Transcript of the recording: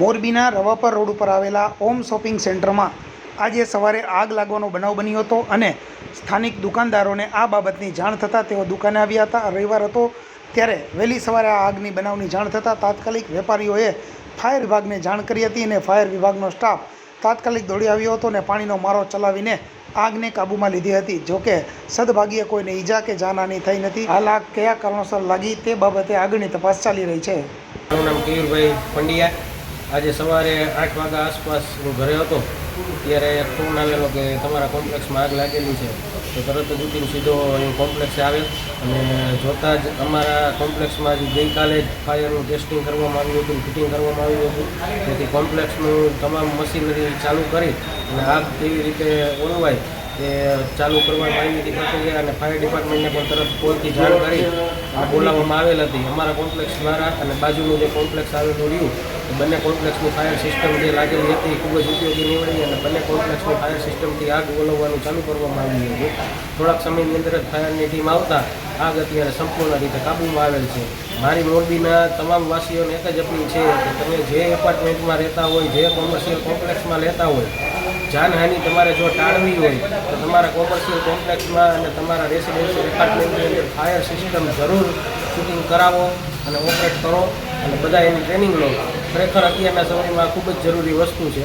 મોરબીના રવાપર રોડ ઉપર આવેલા ઓમ શોપિંગ સેન્ટરમાં આજે સવારે આગ લાગવાનો બનાવ બન્યો હતો અને સ્થાનિક દુકાનદારોને આ બાબતની જાણ થતાં તેઓ દુકાને આવ્યા હતા. રવિવાર હતો ત્યારે વહેલી સવારે આ આગની બનાવની જાણ થતાં તાત્કાલિક વેપારીઓએ ફાયર વિભાગને જાણ કરી હતી અને ફાયર વિભાગનો સ્ટાફ તાત્કાલિક દોડી આવ્યો હતો અને પાણીનો મારો ચલાવીને આગને કાબૂમાં લીધી હતી. જોકે સદભાગ્યે કોઈને ઈજા કે જાનહાની થઈ નથી. હાલ આગ કયા કારણોસર લાગી તે બાબતે આગળની તપાસ ચાલી રહી છે. મારું નામ કેયુરભાઈ પંડ્યા. આજે સવારે આઠ વાગ્યા આસપાસ હું ઘરે હતો, ત્યારે ફોન આવેલો કે તમારા કોમ્પ્લેક્સમાં આગ લાગેલી છે. તો તરત જ ઉઠીને સીધો અહીં કોમ્પ્લેક્સે આવે અને જોતાં જ અમારા કોમ્પ્લેક્સમાં જ ગઈકાલે જ ફાયરનું ટેસ્ટિંગ કરવામાં આવ્યું હતું ફિટિંગ કરવામાં આવ્યું હતું. તેથી કોમ્પ્લેક્સનું તમામ મશીનરી ચાલુ કરી અને આગ કેવી રીતે ઓલવાય એ ચાલુ કરવામાં આવી હતી પ્રક્રિયા અને ફાયર ડિપાર્ટમેન્ટને પણ તરત કોલથી જાણ કરી બોલાવવામાં આવેલ હતી. અમારા કોમ્પ્લેક્સ દ્વારા અને બાજુનું જે કોમ્પ્લેક્સ આવેલું રહ્યું બંને કોમ્પ્લેક્સની ફાયર સિસ્ટમ જે લાગેલી હતી ખૂબ જ ઉપયોગી નીવડી અને બંને કોમ્પ્લેક્સની ફાયર સિસ્ટમથી આગ ઓલવવાનું ચાલુ કરવામાં આવ્યું હતું. થોડાક સમયની અંદર જ ફાયરની ટીમ આવતા આગ અત્યારે સંપૂર્ણ રીતે કાબૂમાં આવેલ છે. મારી મોરબીના તમામ વાસીઓને એક જ અપીલ છે કે તમે જે એપાર્ટમેન્ટમાં રહેતા હોય, જે કોમર્શિયલ કોમ્પ્લેક્સમાં રહેતા હોય જાનહાનિ તમારે જો ટાળવી હોય, તો તમારા કોમર્શિયલ કોમ્પ્લેક્સમાં અને તમારા રેસિડેન્શિયલ ડિપાર્ટમેન્ટની અંદર ફાયર સિસ્ટમ જરૂર શૂટિંગ કરાવો અને ઓપરેટ કરો અને બધા એની ટ્રેનિંગ લો. ખરેખર અત્યારના સમયમાં ખૂબ જ જરૂરી વસ્તુ છે.